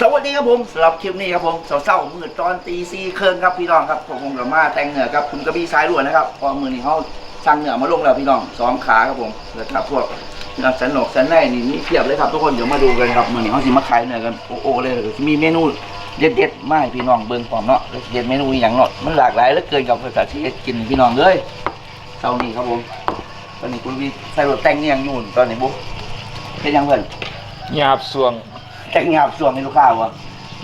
สวัสดีครับผมสำหรับคลิปนี้ครับผมเศร้าๆมืดตอนตีซีเครื่องครับพี่น้องครับผมผมกับมาแต่งเหนือครับคุณกระบี่สายล้วนนะครับพอมือนี้เขาสั่งเหนือมาลงแล้วพี่น้องสองขาครับผมแล้วครับพวกนักสันหนกสันในนี่มีเพียบเลยครับทุกคนเดี๋ยวมาดูกันครับมือนี้เขาสิมาขายเหนือกันโอ้โหเลยมีเมนูเด็ดๆมาให้พี่น้องเบิ่งพร้อมเนาะเด็ดเมนูอย่างเนาะมันหลากหลายเหลือเกินกับภาษาที่เฮ็ดกินพี่น้องเลยเช้านี้ครับผมตอนนี้คุณวีใส่รถแต่งเนี่ยงอยู่ตอนนี้บุ๊เป็นยังเพื่อนหยาบสวง แต่งงามส่วนให้ลูกค้าวะ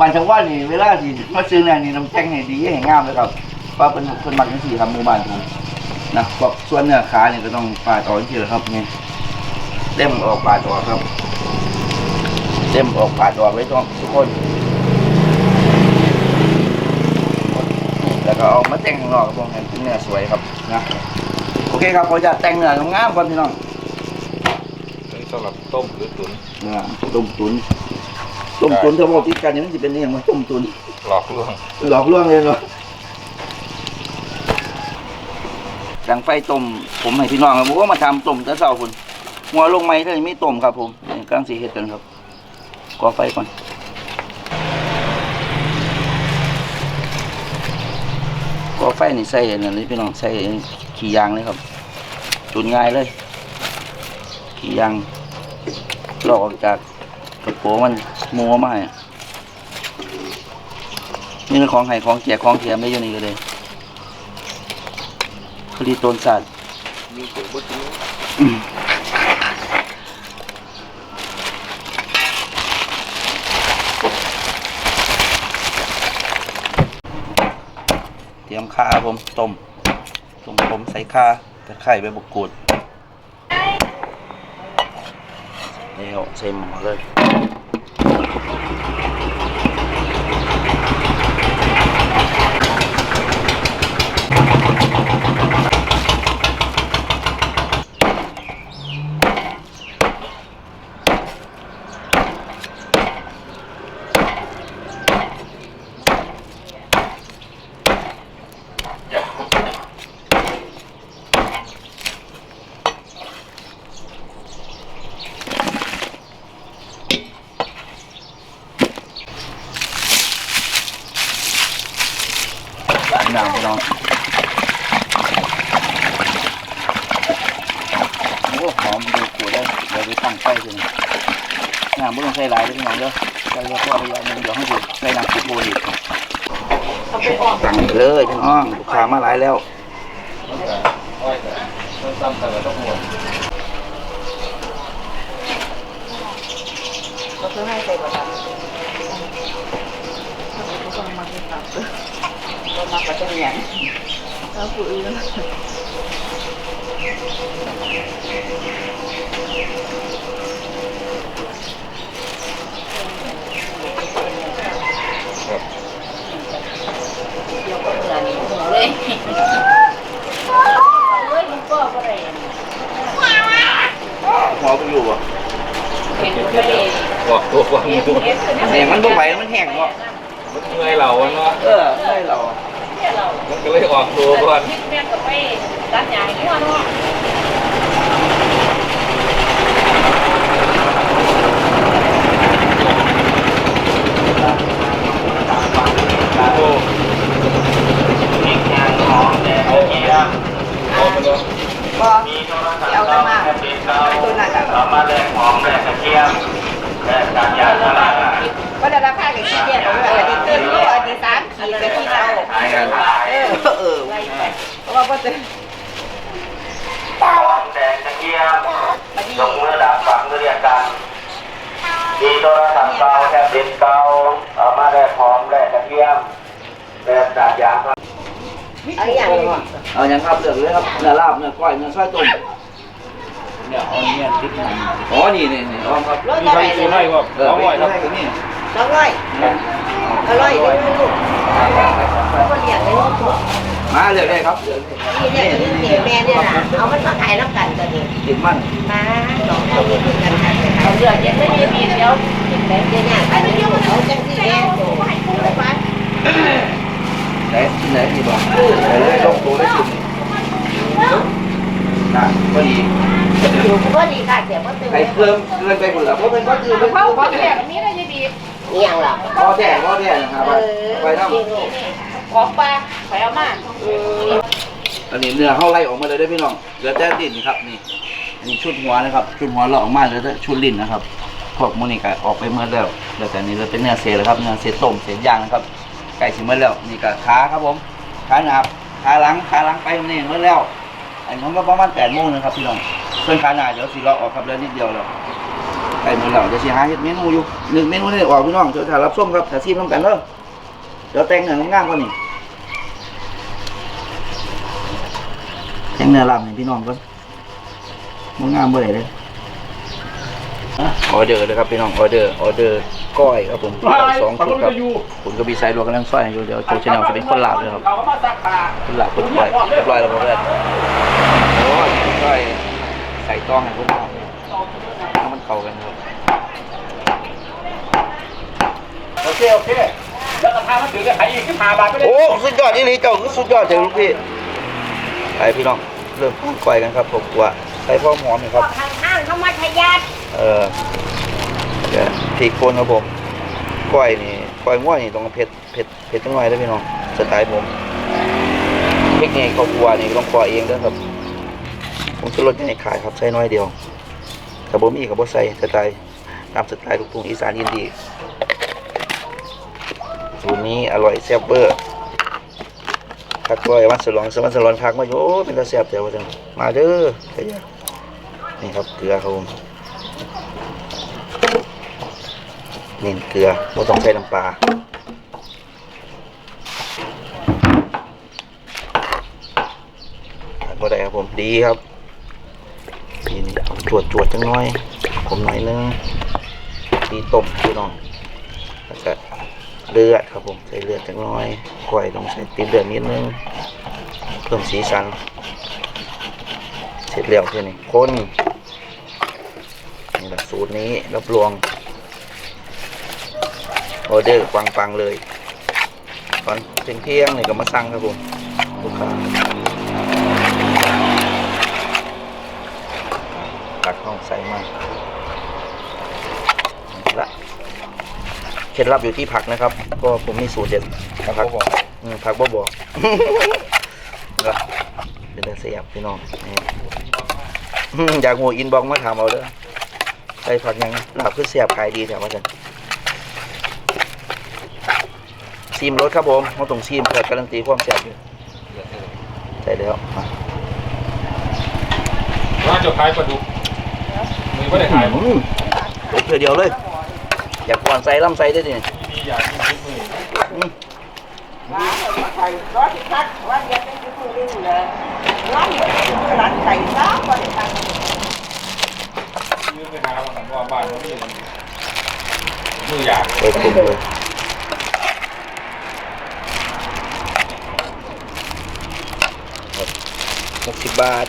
มันจังว่านี่เวลาที่มาซื้อเนี่ยนี่น้ำแจ้งให้ดีให้งามเลยครับเพราะเป็นเป็นมักจังสี่ครับหมู่บ้านผมนะพวกส่วนเนื้อขาเนี่ยก็ต้องปาดออกทีละครับนี่เล่มออกปาดออกครับเล่มออกปาดออกไว้ต้องทุกคนแล้วก็เอามาแต่งข้างนอกครับผมให้เนื้อสวยครับนะโอเคครับผมจะแต่งเนื้องามๆก่อนพี่น้องนี่สำหรับต้มหรือตุ๋นเนื้อต้มตุ๋น ต้มตุ๋นถ้าบอกติดกันเนี่ยมันจะเป็นอยังไงต้มตุ๋นหลอกลวงหลอกลวงเลยเนาะดังไฟต้มผมให้พี่น้องครับผมก็มาทำต้มแต่เช้าคุณหัวลงไม้ถ้าไม่ต้มครับผมนี่กำลังสีเห็ดกันครับก่อไฟก่อนก่อไฟนี่ใส่อันนี้พี่น้องใส่ขี้ยางเลยครับ จุดง่ายเลยขี้ยางลอกออกจาก กระโปรงมันมัวมากนี่เป็นของไห้ของแจกของเทียมได้อยู่นี่ก็เลยผลิตตนสัตว์เตรียมข่าผมต้มต้มผมใส่ข่าตะไคร้ใบบกกูดแล้วใส่หม้อเลย น้ำพี่น้องโอ้หอมดูกูได้เดี๋ยวไปตั้งไฟกันน้ำไม่ต้องใส่หลายเลยพี่น้องเด้อใส่เยอะพอระยะหนึงเดี๋ยวให้ดูใส่น้ำซุปโบอีกตั้งเลยพี่น้องลูกค้ามาหลายแล้ว อ้อยแต่ต้นซ้ำแต่ละต้องหมดเราเพื่อให้ หนียนแล้วผู้อื่นครับเดี๋ยวก็เหมือนหัวเลยเฮ้ยมันก็อะไรหอมไปอยู่ป่ะเห็นไม่ได้บอกตัวความเอฟมูเอฟเนี่ยมันบ่ไหวมันแห้งเนาะมันเมื่อยเราอะเนาะเออไม่เราเนี่ยเรามันก็เลยออกตัวก่อนคิดแม่ก็ไปร้านใหญ่ที่ว่าเนาะโอ้เอาเอาไปเลย ก็เอาได้มาตัวนั้นอะมาแลกหอมแลกกระเทียมแลกกากยางพาราก็ได้ราคากับที่เนี่ยเราอาทิตย์ตึ้งก็อาทิตย์สามขีดกับที่เราขาเออเออไล่ไปเพราะว่าก็จะหอมแดงกระเทียมมาดียกมือดับฝังมือเรียกกันมีโทรศัพท์เก่าแท็บเล็ตเก่าเอามาแลกหอมแลกกระเทียมแลกกากยางพารา เอาอย่างนี้เอาอย่างครับเลือกเลยครับเนื้อลาบเนื้อก้อยเนื้อซอยต้มเนี่ยเอาเนี่ยติดหนังอ๋อนี่นี่นี่อ๋อครับรถมีอะใครไรซื้อให้ก็เออเอาไปไว้ครับให้กับนี่สองร้อยอร่อยเลยลูกคนเลี้ยงเลยลูกพวกมาเลือกได้ครับเลือกได้นี่เนี่ยนี่แม่เนี่ยนะเอามันมาขายแล้วกันกันนี่ติดมันมาสองคนนี้คือกันค่ะเอาเลือดยังไม่มีมีเดียวเดี๋ยวเนี่ยอันนี้เขาจังที่แม่โต ไปไปไหนไหนที่บอกไหนเลยลงตัวได้จุดนะพอดีอยู่ก็ดีค่ะเดี๋ยวก็ตื่นไอ้เครื่องเกินไปหมดแล้วเพราะเป็นก็คือเป็นเขาเขาแขกมีอะไรจะดีอ้เอียงหรอหม้อแดงหม้อแดงนะครับไปน้ำจริงของปลาไปเอามากอันนี้เนื้อเข้าไล่ออกมาเลยได้พี่น้องเหลือแต่ดินครับนี่อันนี้ชุดหัวนะครับ ชุดหัวเลาออกมาเหลือแต่ชุดลิ้นนะครับพวกมูนี่ก็ออกไปเมื่อแล้วเหลือแต่นี้เหลือเป็นเนื้อเศษแล้วครับเนื้อเศษต้มเศษย่างนะครับ ไก่สิเมื่อแล้วนี่ก็ขาครับผมขาหนาบขาหลังขาหลังไปนี่เมื่อแล้ว อันนี้ก็ประมาณแปดโมงนะครับพี่น้องส่วนขาหนาเดี๋ยวสิเราออกครับเหลือนิดเดียวแล้วไก่เมื่อแล้วเดี๋ยวสิหาเฮ็ดเมนูอยู่หนึ่งเมนูนี่ออกพี่น้องเดี๋ยวถ่ายรับส้มครับถ่ายซีมน้ำกันเด้อเดี๋ยวแต่งเนื้องามๆก่อนนี่แข่งเนื้อลำให้พี่น้องก่อนมันงามเมื่อไหร่เลย ออเดอร์เลยครับพี่น้องออเดอร์ออเดอร์ก้อยครับผมสองชุดครับผมก็มีไซส์รวมกำลังซอยอยู่เดี๋ยวโจชแนลจะเป็นคนลาบเลยครับคนลาบคนก้อยเรียบร้อยแล้วผมเลยโอ้ยก้อยใส่ต้องให้พวกเราให้มันเข้ากันครับโอเคโอเคแล้วกระทะมันถือจะขายอีกสิบห้าบาทไปเลยโอ้สุดยอดนี่นี่เจ้าคือสุดยอดเลยลูกพี่ไปพี่น้องเริ่มก้อยกันครับผมว่าใส่พ่อหอมหน่อยครับทางห้างเขามาทะยัด เออเดี๋ยวพริกป่นครับผมก้อยนี่ก้อยง่วยนี่ต้องเผ็ดเผ็ดเผ็ดจังหน่อยเด้พี่น้องสไตล์ผมพริกนี่ข้าวคั่วนี่ต้องคั่วเองด้อครับผมจะลดให้ขายครับใส่น้อยเดียวถ้าบ่มีก็บ่ใส่สไตล์ตามสไตล์ลูกทุ่งอีสานอินดีสูตรนี้อร่อยแซ่บเบอร์พักก้อยวันสลองสวันสลองพักมาอยู่โอ้เป็นตาแซ่บแต่ว่าจังมาเด้อเฮ้ยนี่ครับเกลือครับผม เน้นเกลือเราต้องใส่น้ำปลาขาดบ่ได้ครับผมดีครับนี่นี่เอาจวดจวดๆจังน้อย ผมหน่อยนึงดีต้มพี่น้องแล้วก็เลือดครับผมใส่เลือดจังน้อยกล้วยต้องใส่ตีเลือดนิดนึงเพิ่มสีสันเสร็จแล้วทีนี้คนนี่แหละสูตรนี้รับรอง ออเดอร์ปังๆเลยตอนเที่ยงเที่ยงๆนี่ก็มาสั่งครับผมลูกค้าตักห้องใส่มากละเคล็ดลับอยู่ที่ผักนะครับ ก็ผมมีสูตรเด็ดนะผักอืมผักบ่บอกละเป็นเรื่องเสียบพี่น้องนี่อืมอยากหัวอินบอกมาถามเอาเด้อใส่ผักหยังลาบคือเสียบขายดีแถวว่าจัน ซีมรสครับผมเราต้องซีมเพื่อการันตีความแซ่บอยู่ใช่แล้วมาว่าจะขายปลาดุกมีไม่ได้ขายอืมโอเคเดียวเลย อยากก่อนใส่ลำใส่ได้ดิมีอยากกินทุกมื้ออืมร้านใส่รถที่พัดว่าเดี๋ยวเป็นผู้ลิ้นเลยร้านเหมือนคือร้านไก่ซ้ำบริษัทยืมไปหาว่ากันว่าบ้านมันมีมืออยากเปิดกลุ่มเลย หกสิบบาท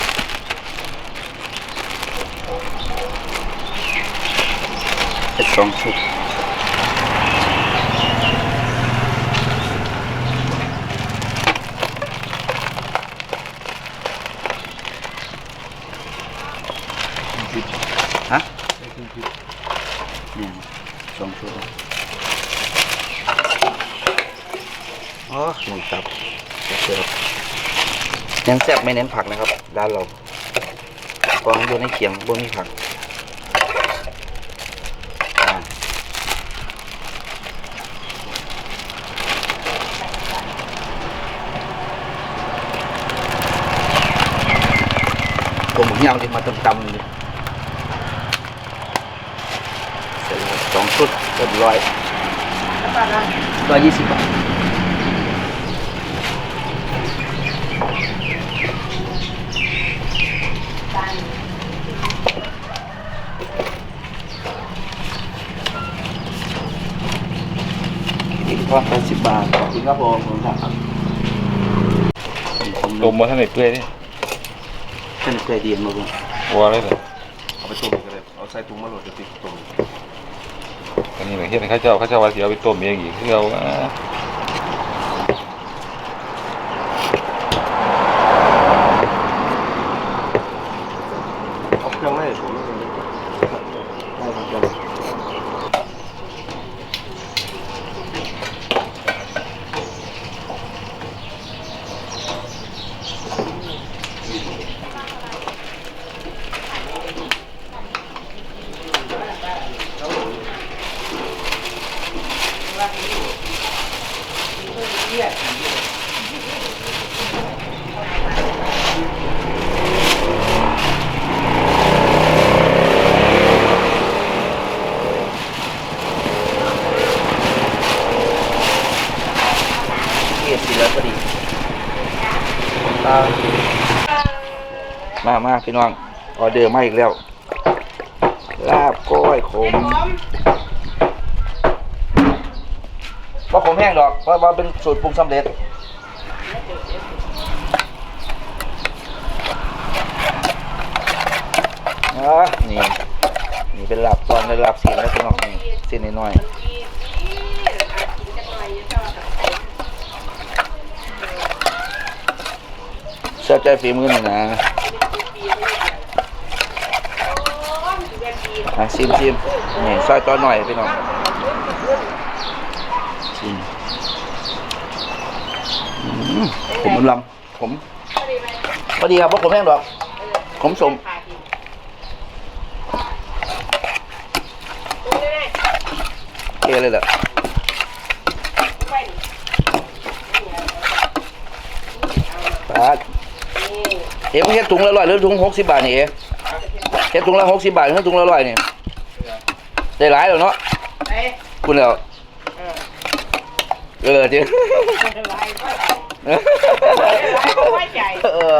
เป็นสองชุดฮะ เนี่ยสองชุดอ๋อหมูสับเสิร์ฟ ยังแซ่บไม่เน้นผักนะครับร้านเรากองโยนให้เคียงบนมีผักอ่าผมหมูยาวที่มาตำๆเลยเสร็จแล้วสองชุดเรียบร้อยร้อยยี่สิบบาทอี กทอดแปดสิบบาทขอบคุณครับผมขอบคุณครับผมต้มมาท่านไหนเปื่อยนี่เส้นเคยเดียนมาบุวัวเลยเหรอเอาไปต้มก็ได้เอาใส่ถุงมาโหลดจะติดต้มอันนี้เหมือนเฮ็ดให้เข้าเจ้าเข้าเจ้าว่าสิเอาไปต้มเองอีกคือเอาอ่า เอาเครื่องไล่ผม ได้ครับ เกียรสิแล้วพอดีอ่ามามา พี่น้องออเดอร์มาอีกแล้ว ลาบก้อยขมว่าขมแห้งดอกเพราะว่าเป็นสูตรปรุงสำเร็จอ่านี่นี่เป็นลาบตอนเป็นลาบสีแล้วพี่น้องนี่สีน้อยเชื่อใจฝีมือหน่อยนะ อะซิมซิมนี่ซอยตอนหน่อยพี่น้องซิมผมมันลำผมพอดีครับเพราะผมแห้งดอกผมสมเทเลยแหละปาดเอ๋มึงเฮ็ดถุงละร้อยหรือถุงหกสิบบาทนี่เอ๋ เฮ็ดถุงละหกสิบบาทหรือถุงละร้อยนี่ได้หลายแล้วเนาะคุณแล้วเออจริงเออ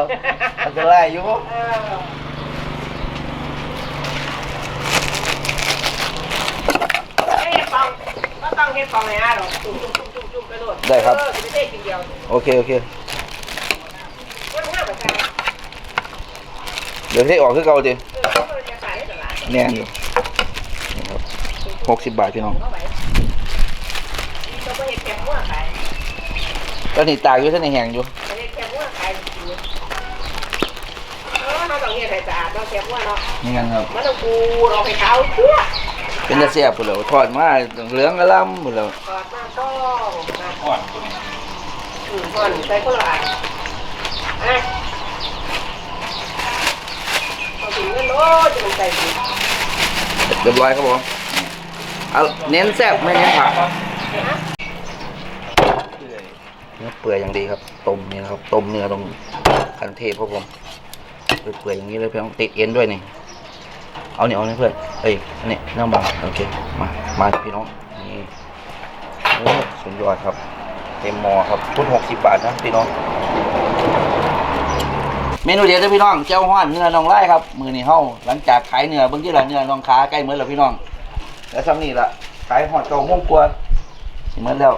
มันจะไล่อยู่ต้องเฮ็ดฟองเลยนะหรอจุ่มจุ่มจุ่มจุ่มจุ่มกระโดดได้ครับ เออจะไม่ได้กินเดียว โอเค โอเค มันง่ายเหมือนกัน เดี๋ยวเทออกคือเก่าจิแน่นอยู่นี่ครับหกสิบบาทพี่น้องตอนนี้ตากอยู่ท่านในแหงอยู่เฮ็ดแคบหัวขายจริงเออเราต้องเฮ็ดให้าดเนาะแคบหัวเนาะนี่กันครับมันต้องกูเราไปเขาเพื่อเป็นตะเสียบพุ่นแล้วทอดมาเหลืองกระลำพุ่นแล้วกอดมาก็มาก่อนอืมก่อนใส่คนละอันอะเอาถึงเงินโอ้จะลงใจดี เรียบร้อยครับผมเอาเน้นแซ่บไม่เน้นผักเนื้อเปื่อยอย่างดีครับต้มนี่นะครับต้มเนื้อตรงคันเทพครับผมเปื่อยอย่างนี้เลยเพื่อนติดเอ็นด้วยนี่เอาเนี่ยเอาเนี่ยเพื่อนเอ้ยอันนี้น้ำบางโอเคมามาพี่น้องนี่โอ้สุดยอดครับเต็มหม้อครับทุนหกสิบบาทนะพี่น้อง เมนูเด็ดนะพี่น้องเจ้าห้อนเนื้อน้องไล่ครับ มือนี่เฮาหลังจากขายเนื้อเบิ่งที่ละเนื้อน้องขาใกล้เหมือนแล้วพี่น้องแล้วซ้ำนี่ละขายหอดเก่าม่วงกวนสิเหมือนแล้ว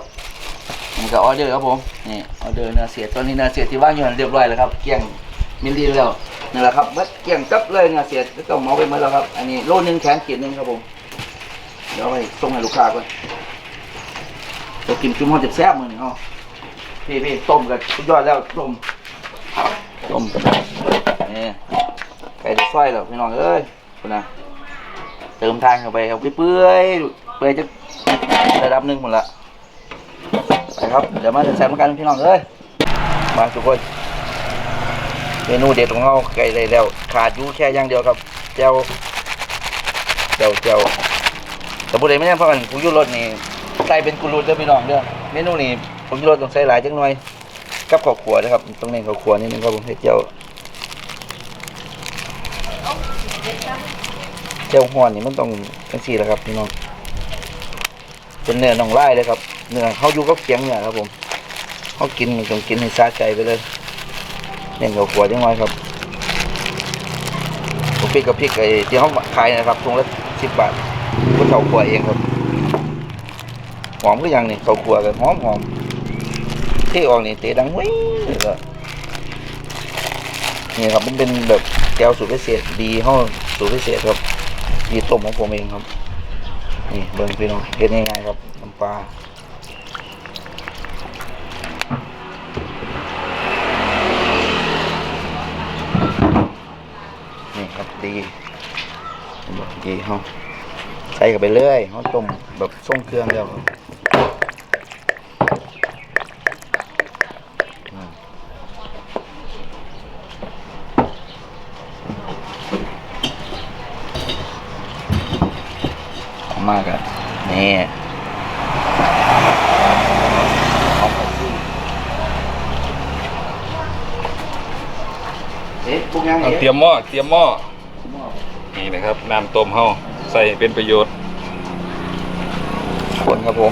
นี่ก็ออเดอร์ครับผมนี่ออเดอร์เนื้อเสียตอนนี้เนื้อเสียที่ว่างอยู่นเรียบร้อยแล้วครับเกลี้ยงมิลลีแล้วนี่แหละครับเบิดเกลี้ยงจับเลยเนื้อเสียก็ต้องเมาไปหมดแล้วครับ อันนี้โลนึงแขนขีดหนึงครับผมเดี๋ยวไปส่งให้ลูกค้าก่อนเรากินจุ่มหอดแซ่บๆมือนี่เฮาพี่พี่ต้มกันสุดยอดแล้วต้ม ต้มนี่ไก่จะซอยแล้วพี่น้องเอ้ยคุณนะเติมทางเข้าไปครับเปื่อยๆเปื่อยจะระดับหนึ่งหมดละไปครับเดี๋ยวมาแซมกันพี่น้องเอ้ยมาทุกคนเมนูเด็ดของเราไก่เลยแล้ว ขาดยูแค่อย่างเดียวครับเจ้าเจ้าเจ้าแต่บุรีไม่ใช่เพราะมันกูยุรสนี่ใส่เป็นกุรุตเด้อพี่น้องเด้อเมนูนี้ผมยุรสต้องใส่หลายจังหน่อย กับข้าวขัวนะครับต้องเน้นข้าวขัวนิดนึงครับผมให้เจียวเจียวห่อนนี่มันต้องจังสี่แหละครับพี่น้องเป็นเนื้อน่องไล่เลยครับเนื้อเขาอยู่กับเคียงเนี่ยครับผมเขากินมันต้องกินให้ซาใจไปเลยเน้นข้าวขัวจังไว้ครับผมพริกกับพริกไอ้ที่เขาขายนะครับถุงละสิบบาทก็ข้าวขัวเองครับหอมก็ยังนี่ข้าวขัวกันหอมหอม ที่ออกนี่เตะดังวิ่งเลยนี่ครับมันเป็นแบบแก้วสูตรพิเศษดีห้องสูตรพิเศษครับดีต้มของผมเองครับ นี่เบิ่งพี่น้องเฮ็ดง่ายๆครับน้ำปลานี่ครับดีบอกดีห้องใส่กันไปเรื่อยห้องต้มแบบส่งเครื่องแล้วครับ มากอะนี่ะพวกยเตรียมหม้อเตรียมหม้อนี่นะครับน้ำต้มเข้าใส่เป็นประโยชน์คนครับผม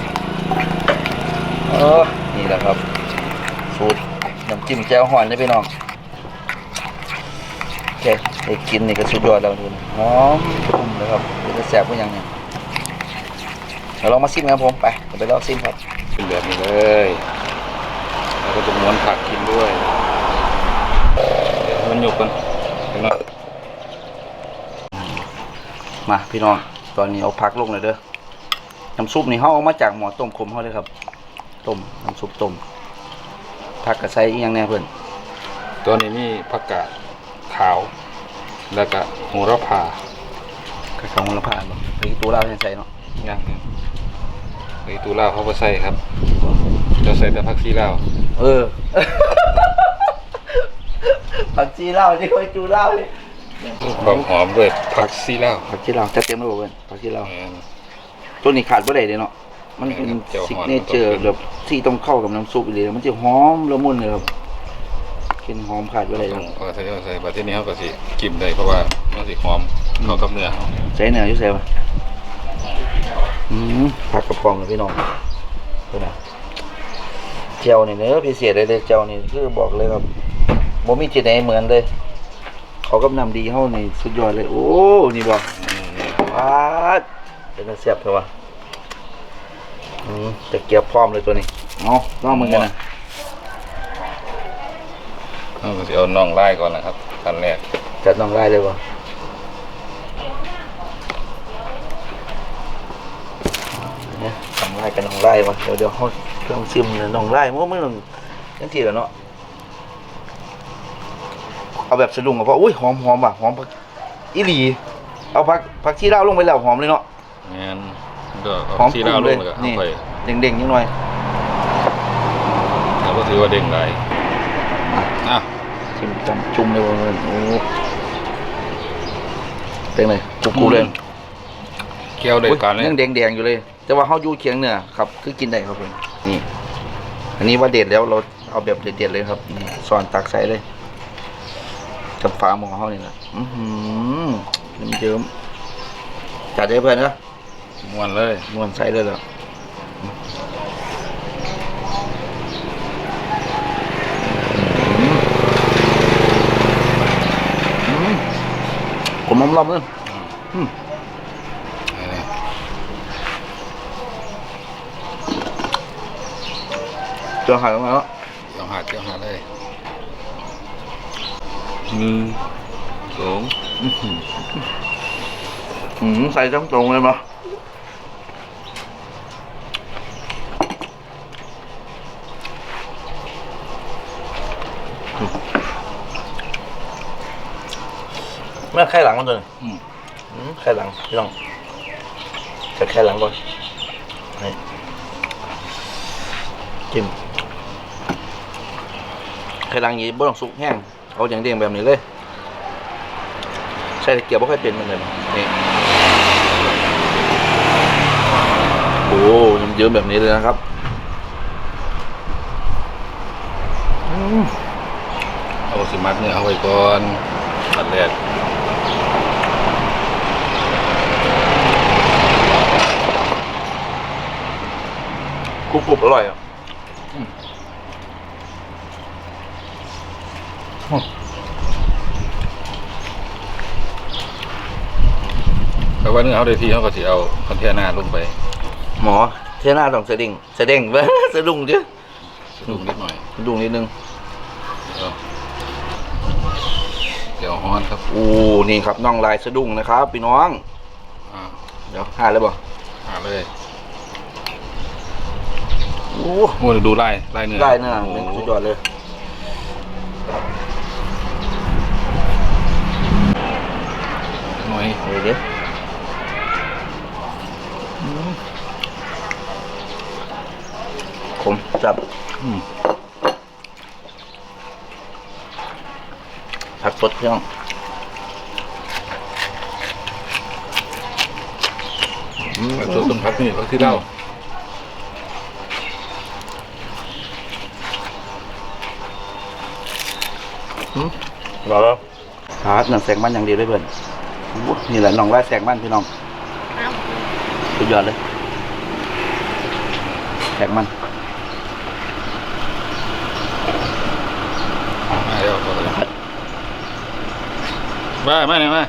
เออนี่แหละครับสูตรน้ำจิ้มแจ่วหอนได้ไปหน้องโอเคได้กินนี่ก็สุดยอดแล้วทุนหอมเลยครับจะแสบก็ยังเนี่ย ดี๋ยวลองมาซิมครับผมไปเดี๋ยวไปลองซิมครับเป็นแบบนี้เลยแล้วก็จะม้วนผักกินด้วยเดี๋ยวให้มันหยกกันเดี๋ยวหน่อยมาพี่น้องตอนนี้เอาพักลงเลยเด้อน้ำซุปนี่เขาเอามาจากหม้อต้มขมเขาเลยครับ ต้มน้ำซุปต้มผักกระใส่อีหยังแน่เพื่อนตัวนี้นี่ผักกาดขาว แล้วก็โหระพากระชองละผ่านบ่ไปตัวเราใส่เนาะย่างหนึ่ง ไอตูล่าวเขาก็ใส่ครับเราใส่แต่ผักชีลาวเออ ผักชีเหล้าที่คอยจูเหล้านี่ความหอมด้วยผักชีลาวผักชีเหล้าจะเต็มแล้วบ่เพื่อนผักชีเหล้าแม่นตัวนี้ขาดบ่ได้เลยเนาะมันเป็นเจียวฮ้อนซิกเนเจอร์แบบที่ต้องเข้ากับน้ำซุปเลยมันจะหอมละมุนเลยครับกินหอมขาดบ่ได้ต้คอรังบเอาใส่เอาใส่ประเทศนี้เขาก็สิกินได้เพราะว่ามันสิหอมเข้ากับเนื้อเขาใส่เนื้ออยู่ใส่ป่ะอืม ผักกระเพองเลยพี่น้องดูนะเจียวนี่เนื้อพิเศษเลยเลยเจียวนี่คือบอกเลยครับบ่มีที่ไหนเหมือนเลยเขากำนำดีเฮานี่สุดยอดเลย โอ้ นี่บอกอืมนี่ปาดเป็นเสียบเถอะวะอืมตะเกียบพร้อมเลยตัวนี้เอาลองมือกันนะเขาก็สิเอาน่องไล่ก่อนนะครับขั้นแรกจัดน้องไล่เลยวะ นี่ยน้องไล่กันน้องไล่วะเดี๋ยวเดี๋ยวเขาเครื่องซิมเนี่ยน้องไล่มันก็ไม่ต้องยังทีละเนาะเอาแบบสะดุ้งกับพ่ออุ้ยหอมหอมว่ะหอมผักอีหลีเอาผักผักชีลาวลงไปแล้วหอมเลยเนาะงั้นก็หอเอามชีกลาวลุ่มลเลงยแล้วก็เอานี่ไปเด้งๆนิดหน่อยแล้วก็ถือว่าเด้งได้อะชิมจำจุ่มเลยว่ะเพื่อนโอ้เป็นไงจุกกูเลยเคี่ยวได้การเลยยังแดงๆอยู่เลย แต่ว่าเขาอยู่เคียงเหนือครับ คือกินได้ครับผมนี่ อันนี้ว่าเด็ดแล้วเราเอาแบบเด็ดๆเลยครับนี่สอนตักใส่เลยกับฝาหม้อเขานี่แหละอือหือเยิ้มๆจัดได้เพื่อนนะม้วนเลยนวลใส่เลยแล้วผมล้อมๆเลยอืม เจอหายแล้วแล้วเกี่ยวหาเกี่ยวหาเลยหนึ่งสองอืมใส่ทั้งตรงเลยมาแม่ไข่หลังมันตัวนี้อืมอืมไข่หลังพี่น้องจะไข่หลังก่อนนี่จิ้ม ไข่หลังนี้บ่ต้องสุกแห้งเอาอย่างเดียงแบบนี้เลยใช่ตะเกียบไม่ค่อยเป็นมันเลยนี่โอ้ยเยิ้มๆแบบนี้เลยนะครับอืมเอาสิมัดเนี่ยเอาไว้ก่อนอันแรกกรุบๆอร่อยอะ แต่ว่าเนื้อเขาได้ที่เขาก็สิเอาคอนเทนเนอร์ลงไปหมอเท่าหน้าต้องเสดิ่งเสดิ่งเว้ยสะดุ้งเยอะสะดุ้งนิดหน่อยสะดุ้งนิดนึงเอาเดี๋ยวฮ้อนครับโอ้นี่ครับน้องลายสะดุ้งนะครับพี่น้อง อ่าเดี๋ยวหาเลยบ่หาเลยโอ้โอ้ดูไล่ไล่เนื้อได้เนื้อโเป็นสุดยอดเลย น่อยเดี๋ยวเดี๋ยวอืมขมจับอืมผักสดพี่น้องอืมแล้วตัวต้มพักนี่ก็ที่เล่ารอแล้วขาดนั่นแสงมันอย่างเดียวเลยเพื่อนโอ้ นี่แหละน้องไล่แสงมันพี่น้องสุดยอดเลยแสงมันมาเดี๋ยวเอาเลยมามาเนี่ยมา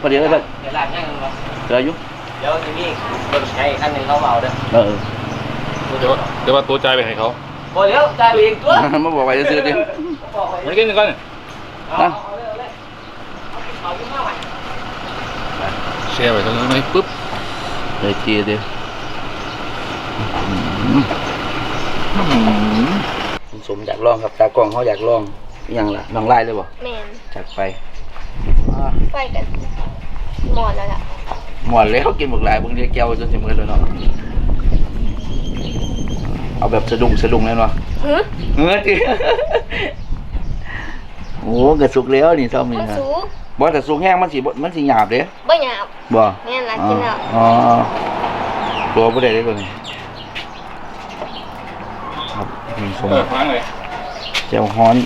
พอดีเลยเพื่อนเดี๋ยวหลังยังวะเจออยู่เดี๋ยวจะมีรถใช้คันหนึ่งเขาเมาเด้อเออเดี๋ยวเดี๋ยวว่าตัวใจายไปให้เขาบ่เดี๋ยวจ่ายไปอีกตัวมาบอกไปซื้อๆดิบอกไว้มันกินกันเอ ช่ไว้ตรงนี้ไหมปุ๊บเลยจีดิคุณสมอยากลองครับตากล้องเขาอยากลองอหย่างละลองไล่เลยบ่แมนจัดไปไฟกันหมดแล้วล่ะหมดแล้วกินหมดหลายบางทีแก้วจนสิมือเลยเนาะเอาแบบสะดุ้งสะดุ้งเลยเนาะฮึเฮ้ยจิโอ้กระสุกแล้วนี่เท่ามีมันนะสูงบ่แต่สุกแห้งมันสิบ่มันสิหยาบเด้บ่หยาบบ่แม่นล่ะกินแล้วอ๋อตัวบ่ได้เลยตัวนี้ครับมีสมเออฟังเลยเจียวฮ้อน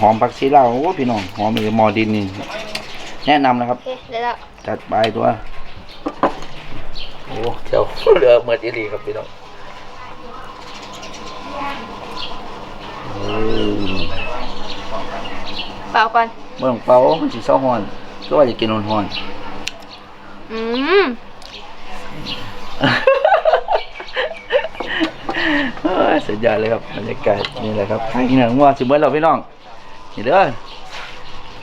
หอมผักชีลาวโอ้พี่น้องหอมเลยมอดินนี่แนะนำนะครับโอเคเดี๋ยวเราจัดไปตัวโอ้เจียวเหลือเมื่อจีรีครับพี่น้องเออเปล่าก่อน เมื่อเป่ามันสิเศร้าฮ้อนก็ว่าจะกินฮ้อนอืมๆ เอ้ยสุดยอดเลยครับบรรยากาศนี่แหละครับใครกินหนังว่าสิเมื่อเราพี่น้องนี่เด้อ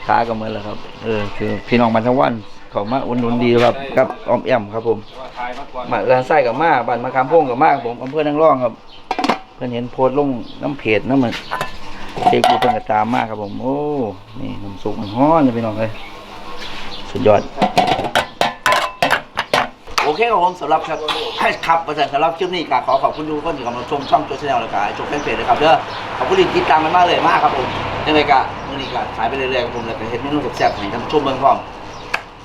ขาก็เหมือนแล้วครับ เออคือพี่น้องมันทั้งวันเขามาอุ่นนุนดีครับกับออมแอมครับผมว่าทายมากกว่ามาลานไส้กับมาบ้านมะขามพงกับมาครับผมอำเภอนังร่องครับ เพื่อนเห็นโพสต์ลงน้ำเพจน้ำมัน เช็คดูเพิ่นก็ตามมากครับผม โอ้ นี่น้ำซุปมันฮ้อนเลยพี่น้องเลยสุดยอด โอเคครับผมสำหรับครับให้ครับประสำหรับคลิปนี้ก็ขอขอบคุณทุกคนที่กำลังชมช่องโจชแนลและก็ชมแฟนเพจเลยครับเด้อขอบคุณที่ติดตามกันมากเลยมากครับผมยังไงก็มื้อนี้ก็ขายไปเรื่อยๆครับผมแล้วก็เฮ็ดเมนูแซ่บๆให้ท่านผู้ชมเบิ่งพร้อม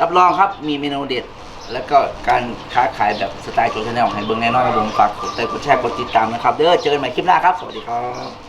รับรองครับมีเมนูเด็ดแล้วก็การค้าขายแบบสไตล์โจชแนลให้เบิ่งแน่นอนครับผมฝากกดไลค์กดแชร์กดติดตามนะครับ เด้อเจอกันใหม่คลิปหน้าครับ สวัสดีครับ